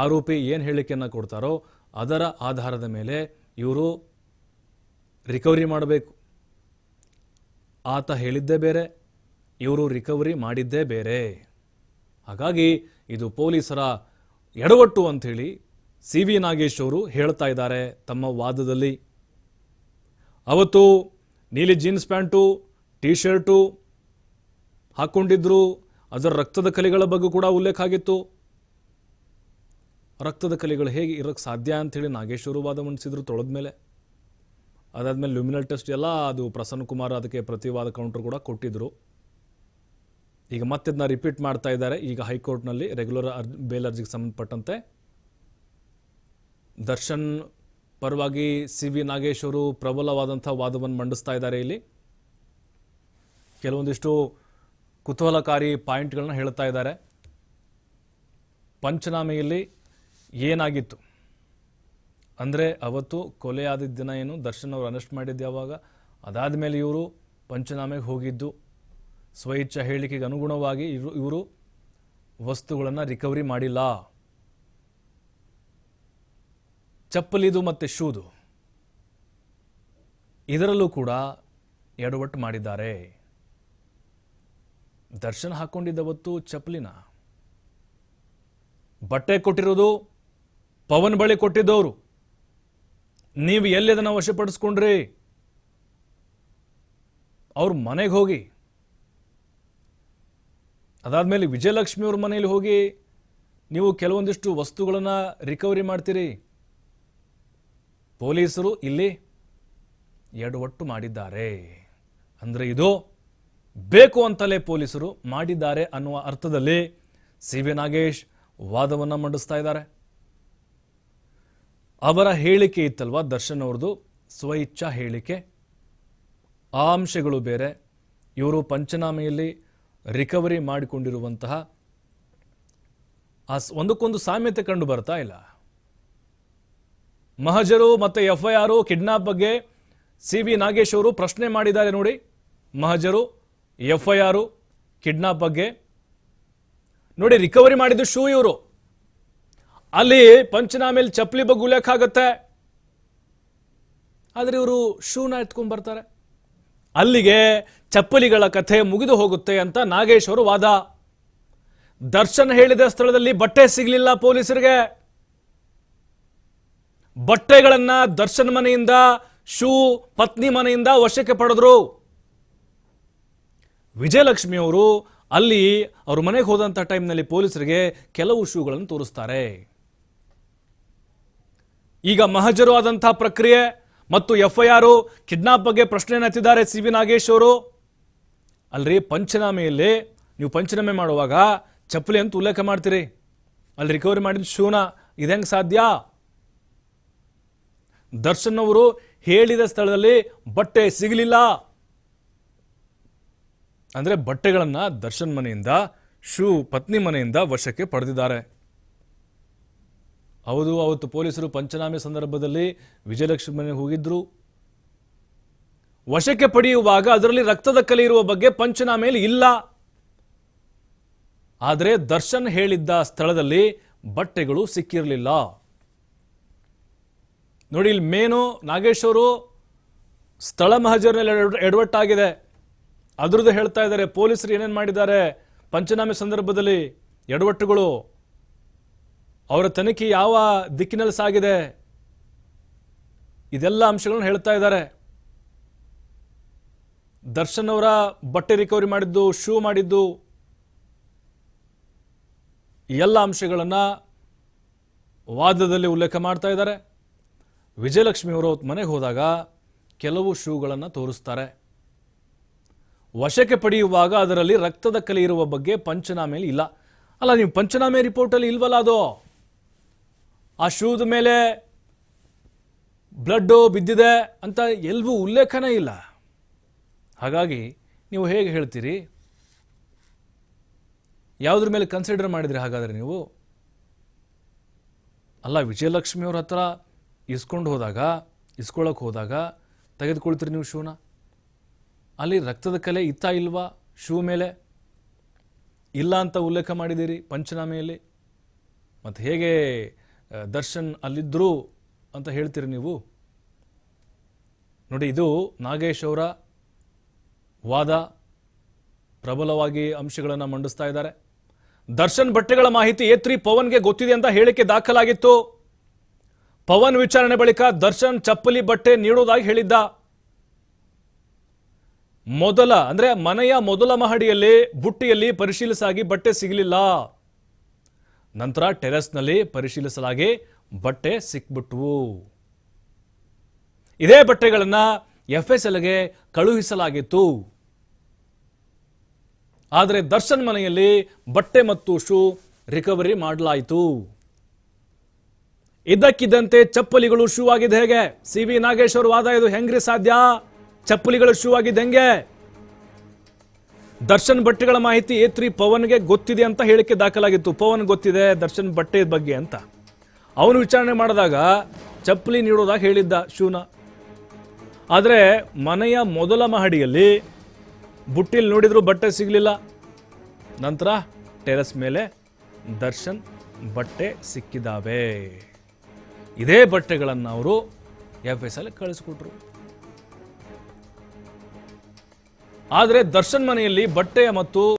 ಆರೋಪಿ ಏನು ಹೇಳಿಕೆಯನ್ನು ಕೊಡ್ತಾರೋ ಅದರ ಆಧಾರದ ಮೇಲೆ ಇವರು ರಿಕವರಿ ಮಾಡಬೇಕು. ಆತ ಹೇಳಿದ್ದೇ ಬೇರೆ, ಇವರು ರಿಕವರಿ ಮಾಡಿದ್ದೇ ಬೇರೆ. ಹಾಗಾಗಿ ಇದು ಪೊಲೀಸರ ಎಡವಟ್ಟು ಅಂಥೇಳಿ ಸಿ ವಿ ನಾಗೇಶ್ ಅವರು ಹೇಳ್ತಾ ಇದ್ದಾರೆ ತಮ್ಮ ವಾದದಲ್ಲಿ. ಅವತ್ತು ನೀಲಿ ಜೀನ್ಸ್ ಪ್ಯಾಂಟು ಟೀ ಶರ್ಟು ಹಾಕ್ಕೊಂಡಿದ್ರು ಅದರ ರಕ್ತದ ಕಲೆಗಳ ಬಗ್ಗೆ ಕೂಡ ಉಲ್ಲೇಖ ಆಗಿತ್ತು. ರಕ್ತದ ಕಲೆಗಳು ಹೇಗೆ ಇರೋಕ್ಕೆ ಸಾಧ್ಯ ಅಂಥೇಳಿ ನಾಗೇಶ್ವರು ವಾದ ಮಂಡಿಸಿದ್ರು ತೊಳೆದ ಮೇಲೆ. ಅದಾದಮೇಲೆ ಲ್ಯೂಮಿನಲ್ ಟೆಸ್ಟ್ ಎಲ್ಲ ಅದು ಪ್ರಸನ್ನ ಕುಮಾರ್ ಅದಕ್ಕೆ ಪ್ರತಿವಾದ ಕೌಂಟರ್ ಕೂಡ ಕೊಟ್ಟಿದ್ದರು ಈಗ ಮತ್ತೆ ಅದನ್ನ ರಿಪೀಟ್ ಮಾಡ್ತಾ ಇದ್ದಾರೆ. ಈಗ ಹೈಕೋರ್ಟ್ನಲ್ಲಿ ರೆಗ್ಯುಲರ್ ಅರ್ ಬೇಲ್ ಅರ್ಜಿಗೆ ಸಂಬಂಧಪಟ್ಟಂತೆ. ದರ್ಶನ್ ಪರವಾಗಿ ಸಿ ವಿ ನಾಗೇಶ್ ಅವರು ಪ್ರಬಲವಾದಂಥ ವಾದವನ್ನು ಮಂಡಿಸ್ತಾ ಇದ್ದಾರೆ ಇಲ್ಲಿ. ಕೆಲವೊಂದಿಷ್ಟು ಕುತೂಹಲಕಾರಿ ಪಾಯಿಂಟ್ಗಳನ್ನ ಹೇಳ್ತಾ ಇದ್ದಾರೆ. ಪಂಚನಾಮೆಯಲ್ಲಿ ಏನಾಗಿತ್ತು? ಅಂದರೆ ಅವತ್ತು ಕೊಲೆಯಾದ ದಿನ ಏನು? ದರ್ಶನ್ ಅವರು ಅರೆಸ್ಟ್ ಮಾಡಿದ್ದು ಯಾವಾಗ? ಅದಾದ ಮೇಲೆ ಇವರು ಪಂಚನಾಮೆಗೆ ಹೋಗಿದ್ದು. ಸ್ವಇಚ್ಛಾ ಹೇಳಿಕೆಗೆ ಅನುಗುಣವಾಗಿ ಇವರು ಇವರು ವಸ್ತುಗಳನ್ನು ರಿಕವರಿ ಮಾಡಿಲ್ಲ. ಚಪ್ಪಲಿದು ಮತ್ತು ಶೂದು. ಇದರಲ್ಲೂ ಕೂಡ ಎಡವಟ್ಟು ಮಾಡಿದ್ದಾರೆ. ದರ್ಶನ್ ಹಾಕ್ಕೊಂಡಿದ್ದವತ್ತು ಚಪ್ಪಲಿನ. ಬಟ್ಟೆ ಕೊಟ್ಟಿರೋದು ಪವನ್ ಬಳಿ ಕೊಟ್ಟಿದ್ದವರು. ನೀವು ಎಲ್ಲಿ ಅದನ್ನು ವಶಪಡಿಸ್ಕೊಂಡ್ರಿ? ಅವ್ರ ಮನೆಗೆ ಹೋಗಿ. ಅದಾದಮೇಲೆ ವಿಜಯಲಕ್ಷ್ಮಿ ಅವ್ರ ಮನೆಯಲ್ಲಿ ಹೋಗಿ ನೀವು ಕೆಲವೊಂದಿಷ್ಟು ವಸ್ತುಗಳನ್ನು ರಿಕವರಿ ಮಾಡ್ತೀರಿ. ಪೊಲೀಸರು ಇಲ್ಲಿ ಎರಡು ಒಟ್ಟು ಮಾಡಿದ್ದಾರೆ. ಅಂದರೆ ಇದು ಬೇಕು ಅಂತಲೇ ಪೊಲೀಸರು ಮಾಡಿದ್ದಾರೆ ಅನ್ನುವ ಅರ್ಥದಲ್ಲಿ ಸಿ ವಿ ನಾಗೇಶ್ ವಾದವನ್ನು ಮಂಡಿಸ್ತಾ ಇದ್ದಾರೆ. ಅವರ ಹೇಳಿಕೆ ಇತ್ತಲ್ವಾ? ದರ್ಶನ್ ಅವ್ರದ್ದು ಸ್ವಇಚ್ಛಾ ಹೇಳಿಕೆ. ಆ ಅಂಶಗಳು ಬೇರೆ. ಇವರು ಪಂಚನಾಮೆಯಲ್ಲಿ ರಿಕವರಿ ಮಾಡಿಕೊಂಡಿರುವಂತಹ ಆ ಒಂದಕ್ಕೊಂದು ಸಾಮ್ಯತೆ ಕಂಡು ಬರ್ತಾ ಇಲ್ಲ. ಮಹಜರು ಮತ್ತು ಎಫ್ ಐ ಆರು ಕಿಡ್ನಾಪ್ ಬಗ್ಗೆ ಸಿ ವಿ ನಾಗೇಶ್ ಅವರು ಪ್ರಶ್ನೆ ಮಾಡಿದ್ದಾರೆ ನೋಡಿ. ಮಹಜರು ಎಫ್ ಐ ಆರು ಕಿಡ್ನಾಪ್ ಬಗ್ಗೆ ನೋಡಿ, ರಿಕವರಿ ಮಾಡಿದ್ದು ಶೂ ಇವರು. ಅಲ್ಲಿ ಪಂಚನಾಮೇಲೆ ಚಪ್ಪಲಿ ಬಗ್ಗೆ ಉಲ್ಲೇಖ ಆಗುತ್ತೆ. ಆದರೆ ಇವರು ಶೂನ ಎತ್ಕೊಂಡು ಬರ್ತಾರೆ. ಅಲ್ಲಿಗೆ ಚಪ್ಪಲಿಗಳ ಕಥೆ ಮುಗಿದು ಹೋಗುತ್ತೆ ಅಂತ ನಾಗೇಶ್ ಅವರು ವಾದ. ದರ್ಶನ್ ಹೇಳಿದ ಸ್ಥಳದಲ್ಲಿ ಬಟ್ಟೆ ಸಿಗಲಿಲ್ಲ ಪೊಲೀಸರಿಗೆ. ಬಟ್ಟೆಗಳನ್ನ ದರ್ಶನ್ ಮನೆಯಿಂದ, ಶೂ ಪತ್ನಿ ಮನೆಯಿಂದ ವಶಕ್ಕೆ ಪಡೆದ್ರು. ವಿಜಯಲಕ್ಷ್ಮಿ ಅವರು ಅಲ್ಲಿ ಅವ್ರ ಮನೆಗೆ ಹೋದಂಥ ಟೈಮ್ನಲ್ಲಿ ಪೊಲೀಸರಿಗೆ ಕೆಲವು ಶೂಗಳನ್ನು ತೋರಿಸ್ತಾರೆ. ಈಗ ಮಹಜರು ಆದಂತಹ ಪ್ರಕ್ರಿಯೆ ಮತ್ತು ಎಫ್ ಐ ಆರ್ ಕಿಡ್ನಾಪ್ ಬಗ್ಗೆ ಪ್ರಶ್ನೆಯನ್ನು ಎತ್ತಿದ್ದಾರೆ ಸಿ ವಿ ನಾಗೇಶ್ ಅವರು. ಅಲ್ರಿ ಪಂಚನಾಮೆಯಲ್ಲಿ ನೀವು ಪಂಚನಾಮೆ ಮಾಡುವಾಗ ಚಪ್ಪಲಿ ಅಂತ ಉಲ್ಲೇಖ ಮಾಡ್ತೀರಿ. ಅಲ್ಲಿ ರಿಕವರಿ ಮಾಡಿದ ಶೂನ. ಇದೆಂಗೆ ಸಾಧ್ಯ? ದರ್ಶನ್ ಅವರು ಹೇಳಿದ ಸ್ಥಳದಲ್ಲಿ ಬಟ್ಟೆ ಸಿಗಲಿಲ್ಲ. ಅಂದರೆ ಬಟ್ಟೆಗಳನ್ನು ದರ್ಶನ್ ಮನೆಯಿಂದ, ಶೂ ಪತ್ನಿ ಮನೆಯಿಂದ ವಶಕ್ಕೆ ಪಡೆದಿದ್ದಾರೆ. ಹೌದು, ಅವತ್ತು ಪೊಲೀಸರು ಪಂಚನಾಮೆ ಸಂದರ್ಭದಲ್ಲಿ ವಿಜಯಲಕ್ಷ್ಮಿ ಹೋಗಿದ್ರು. ವಶಕ್ಕೆ ಪಡೆಯುವಾಗ ಅದರಲ್ಲಿ ರಕ್ತದ ಕಲೆ ಇರುವ ಬಗ್ಗೆ ಪಂಚನಾಮೆಯಲ್ಲಿ ಇಲ್ಲ. ಆದರೆ ದರ್ಶನ್ ಹೇಳಿದ್ದ ಸ್ಥಳದಲ್ಲಿ ಬಟ್ಟೆಗಳು ಸಿಕ್ಕಿರಲಿಲ್ಲ. ನೋಡಿ, ಇಲ್ಲಿ ಮೇನು ನಾಗೇಶ್ ಅವರು ಸ್ಥಳ ಮಹಜರ್ನಲ್ಲಿ ಎಡ- ಎಡವಟ್ಟಾಗಿದೆ. ಅದ್ರದ್ದು ಹೇಳ್ತಾ ಇದ್ದಾರೆ, ಪೊಲೀಸರು ಏನೇನು ಮಾಡಿದ್ದಾರೆ? ಪಂಚನಾಮೆ ಸಂದರ್ಭದಲ್ಲಿ ಎಡವಟ್ಟುಗಳು. ಅವರ ತನಿಖೆ ಯಾವ ದಿಕ್ಕಿನಲ್ಲಿ ಸಾಗಿದೆ? ಇದೆಲ್ಲ ಅಂಶಗಳನ್ನು ಹೇಳ್ತಾ ಇದ್ದಾರೆ. ದರ್ಶನ್ ಅವರ ಬಟ್ಟೆ ರಿಕವರಿ ಮಾಡಿದ್ದು, ಶೂ ಮಾಡಿದ್ದು, ಎಲ್ಲ ಅಂಶಗಳನ್ನು ವಾದದಲ್ಲಿ ಉಲ್ಲೇಖ ಮಾಡ್ತಾ ಇದ್ದಾರೆ. ವಿಜಯಲಕ್ಷ್ಮಿ ಅವರು ಮನೆಗೆ ಹೋದಾಗ ಕೆಲವು ಶೂಗಳನ್ನು ತೋರಿಸ್ತಾರೆ. ವಶಕ್ಕೆ ಪಡೆಯುವಾಗ ಅದರಲ್ಲಿ ರಕ್ತದ ಕಲೆ ಇರುವ ಬಗ್ಗೆ ಪಂಚನಾಮೆಯಲ್ಲಿ ಇಲ್ಲ. ಅಲ್ಲ, ನೀವು ಪಂಚನಾಮೆ ರಿಪೋರ್ಟಲ್ಲಿ ಇಲ್ವಲ್ಲ ಅದು? ಆ ಶೂದ ಮೇಲೆ ಬ್ಲಡ್ಡು ಬಿದ್ದಿದೆ ಅಂತ ಎಲ್ಲವೂ ಉಲ್ಲೇಖನೇ ಇಲ್ಲ. ಹಾಗಾಗಿ ನೀವು ಹೇಗೆ ಹೇಳ್ತೀರಿ? ಯಾವುದ್ರ ಮೇಲೆ ಕನ್ಸಿಡರ್ ಮಾಡಿದ್ರಿ ಹಾಗಾದರೆ ನೀವು? ಅಲ್ಲ, ವಿಜಯಲಕ್ಷ್ಮಿ ಅವ್ರ ಹತ್ರ ಇಸ್ಕೊಂಡು ಹೋದಾಗ ಇಸ್ಕೊಳ್ಳೋಕೆ ಹೋದಾಗ ತೆಗೆದುಕೊಳ್ತೀರಿ ನೀವು ಶೂನ? ಅಲ್ಲಿ ರಕ್ತದ ಕಲೆ ಇತ್ತಾ ಇಲ್ವಾ? ಶೂ ಮೇಲೆ ಇಲ್ಲ ಅಂತ ಉಲ್ಲೇಖ ಮಾಡಿದ್ದೀರಿ ಪಂಚನಾಮೆಯಲ್ಲಿ? ಮತ್ತು ಹೇಗೆ ದರ್ಶನ್ ಅಲ್ಲಿದ್ದರು ಅಂತ ಹೇಳ್ತೀರಿ ನೀವು? ನೋಡಿ, ಇದು ನಾಗೇಶ್ ಅವರ ವಾದ, ಪ್ರಬಲವಾಗಿ ಅಂಶಗಳನ್ನು ಮಂಡಿಸ್ತಾ ಇದ್ದಾರೆ. ದರ್ಶನ್ ಬಟ್ಟೆಗಳ ಮಾಹಿತಿ ಏತ್ರಿ ಪವನ್ಗೆ ಗೊತ್ತಿದೆ ಅಂತ ಹೇಳಿಕೆ ದಾಖಲಾಗಿತ್ತು. ಪವನ್ ವಿಚಾರಣೆ ಬಳಿಕ ದರ್ಶನ್ ಚಪ್ಪಲಿ ಬಟ್ಟೆ ನೀಡುವುದಾಗಿ ಹೇಳಿದ್ದ. ಮೊದಲ, ಅಂದ್ರೆ ಮನೆಯ ಮೊದಲ ಮಹಡಿಯಲ್ಲಿ ಬುಟ್ಟಿಯಲ್ಲಿ ಪರಿಶೀಲಿಸಾಗಿ ಬಟ್ಟೆ ಸಿಗಲಿಲ್ಲ. ನಂತರ ಟೆರೆಸ್ನಲ್ಲಿ ಪರಿಶೀಲಿಸಲಾಗಿ ಬಟ್ಟೆ ಸಿಕ್ಬಿಟ್ವು. ಇದೇ ಬಟ್ಟೆಗಳನ್ನು ಎಫ್ ಎಸ್ ಎಲ್ಗೆ ಕಳುಹಿಸಲಾಗಿತ್ತು. ಆದರೆ ದರ್ಶನ್ ಮನೆಯಲ್ಲಿ ಬಟ್ಟೆ ಮತ್ತು ಶೂ ರಿಕವರಿ ಮಾಡಲಾಯಿತು. ಇದ್ದಕ್ಕಿದ್ದಂತೆ ಚಪ್ಪಲಿಗಳು ಶೂ ಆಗಿದೆ ಹೇಗೆ? ಸಿ ವಿ ನಾಗೇಶ್ವರ್ ವಾದ ಇದು ಹೆಂಗ್ರಿ ಸಾಧ್ಯ? ಚಪ್ಪಲಿಗಳು ಶೂ ಆಗಿದೆ ಹೆಂಗೆ? ದರ್ಶನ್ ಬಟ್ಟೆಗಳ ಮಾಹಿತಿ ಏತ್ರಿ ಪವನ್ಗೆ ಗೊತ್ತಿದೆ ಅಂತ ಹೇಳಿಕೆ ದಾಖಲಾಗಿತ್ತು. ಪವನ್ ಗೊತ್ತಿದೆ ದರ್ಶನ್ ಬಟ್ಟೆ ಬಗ್ಗೆ ಅಂತ. ಅವನು ವಿಚಾರಣೆ ಮಾಡಿದಾಗ ಚಪ್ಪಲಿ ನೀಡೋದಾಗಿ ಹೇಳಿದ್ದ ಶೂನ. ಆದರೆ ಮನೆಯ ಮೊದಲ ಮಹಡಿಯಲ್ಲಿ ಬುಟ್ಟಿಲ್ ನೋಡಿದ್ರು ಬಟ್ಟೆ ಸಿಗಲಿಲ್ಲ. ನಂತರ ಟೆರೆಸ್ ಮೇಲೆ ದರ್ಶನ್ ಬಟ್ಟೆ ಸಿಕ್ಕಿದಾವೆ. ಇದೇ ಬಟ್ಟೆಗಳನ್ನು ಅವರು ಎಫ್ ಎಸ್ ಅಲ್ಲಿ ಕಳಿಸ್ಕೊಟ್ರು. ಆದರೆ ದರ್ಶನ್ ಮನೆಯಲ್ಲಿ ಬಟ್ಟೆಯ ಮತ್ತು